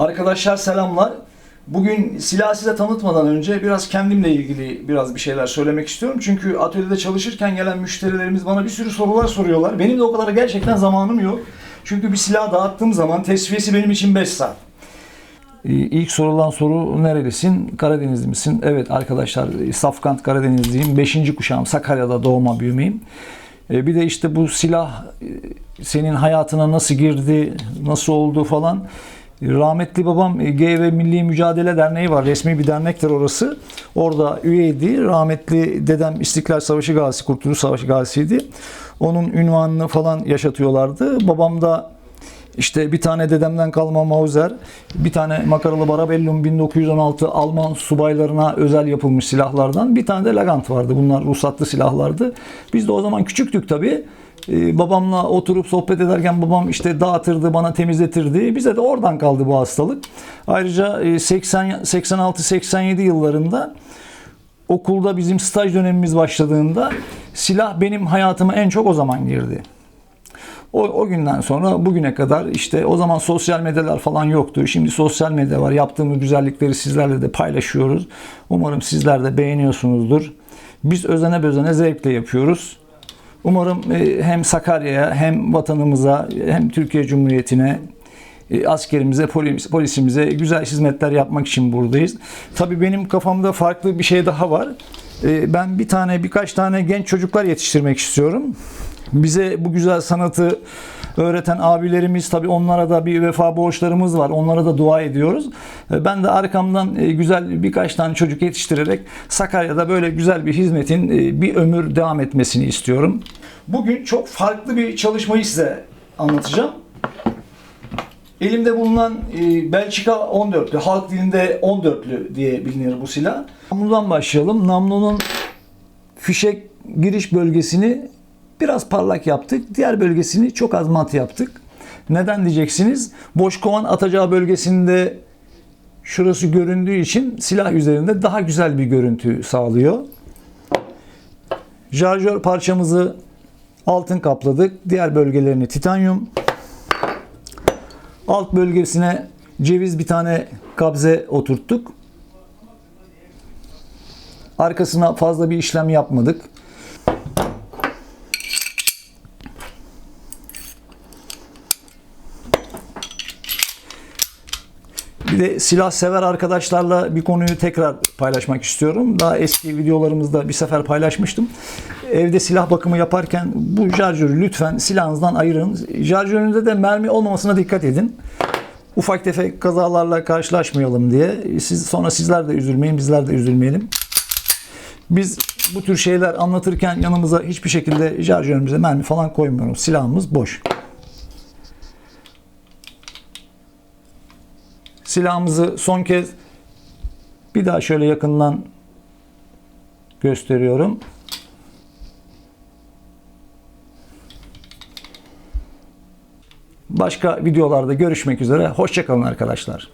Arkadaşlar selamlar. Bugün silahı size tanıtmadan önce biraz kendimle ilgili biraz bir şeyler söylemek istiyorum. Çünkü atölyede çalışırken gelen müşterilerimiz bana bir sürü sorular soruyorlar. Benim de o kadar gerçekten zamanım yok. Çünkü bir silah dağıttığım zaman tesviyesi benim için 5 saat. Ee, İlk sorulan soru nerelisin? Karadenizli misin? Evet arkadaşlar Safkant Karadenizliyim. 5. kuşağım Sakarya'da doğma büyümeyim. Ee, Bir de işte bu silah e, senin hayatına nasıl girdi, nasıl oldu falan. Rahmetli babam e, GV Milli Mücadele Derneği var. Resmi bir dernektir orası. Orada üyeydi. Rahmetli dedem İstiklal Savaşı gazisi, Kurtuluş Savaşı gazisiydi. Onun ünvanını falan yaşatıyorlardı. Babam da işte bir tane dedemden kalma Mauser, bir tane makaralı Barabellum 1916 Alman subaylarına özel yapılmış silahlardan, bir tane de Lagant vardı. Bunlar ruhsatlı silahlardı. Biz de o zaman küçüktük tabii. Ee, babamla oturup sohbet ederken babam işte dağıtırdı, bana temizletirdi. Bize de oradan kaldı bu hastalık. Ayrıca e, 80 86-87 yıllarında okulda bizim staj dönemimiz başladığında silah benim hayatıma en çok o zaman girdi. O, o günden sonra bugüne kadar işte o zaman sosyal medyalar falan yoktu. Şimdi sosyal medya var. Yaptığımız güzellikleri sizlerle de paylaşıyoruz. Umarım sizler de beğeniyorsunuzdur. Biz özene bezene zevkle yapıyoruz. Umarım e, hem Sakarya'ya hem vatanımıza hem Türkiye Cumhuriyeti'ne e, askerimize, polis, polisimize güzel hizmetler yapmak için buradayız. Tabii benim kafamda farklı bir şey daha var. E, Ben bir tane, birkaç tane genç çocuklar yetiştirmek istiyorum. Bize bu güzel sanatı öğreten abilerimiz tabii onlara da bir vefa borçlarımız var. Onlara da dua ediyoruz. E, Ben de arkamdan e, güzel birkaç tane çocuk yetiştirerek Sakarya'da böyle güzel bir hizmetin e, bir ömür devam etmesini istiyorum. Bugün çok farklı bir çalışmayı size anlatacağım. Elimde bulunan Belçika 14'lü, halk dilinde 14'lü diye bilinir bu silah. Namludan başlayalım. Namlunun fişek giriş bölgesini biraz parlak yaptık. Diğer bölgesini çok az mat yaptık. Neden diyeceksiniz? Boş kovan atacağı bölgesinde şurası göründüğü için silah üzerinde daha güzel bir görüntü sağlıyor. Şarjör parçamızı altın kapladık. Diğer bölgelerini titanyum. Alt bölgesine ceviz bir tane kabze oturttuk. Arkasına fazla bir işlem yapmadık. Bir silah sever arkadaşlarla bir konuyu tekrar paylaşmak istiyorum. Daha eski videolarımızda bir sefer paylaşmıştım. Evde silah bakımı yaparken bu şarjörü lütfen silahınızdan ayırın. Şarjörünüzde de mermi olmamasına dikkat edin. Ufak tefek kazalarla karşılaşmayalım diye. Siz sonra sizler de üzülmeyin, bizler de üzülmeyelim. Biz bu tür şeyler anlatırken yanımıza hiçbir şekilde şarjörümüze mermi falan koymuyoruz. Silahımız boş. Silahımızı son kez bir daha şöyle yakından gösteriyorum. Başka videolarda görüşmek üzere. Hoşçakalın arkadaşlar.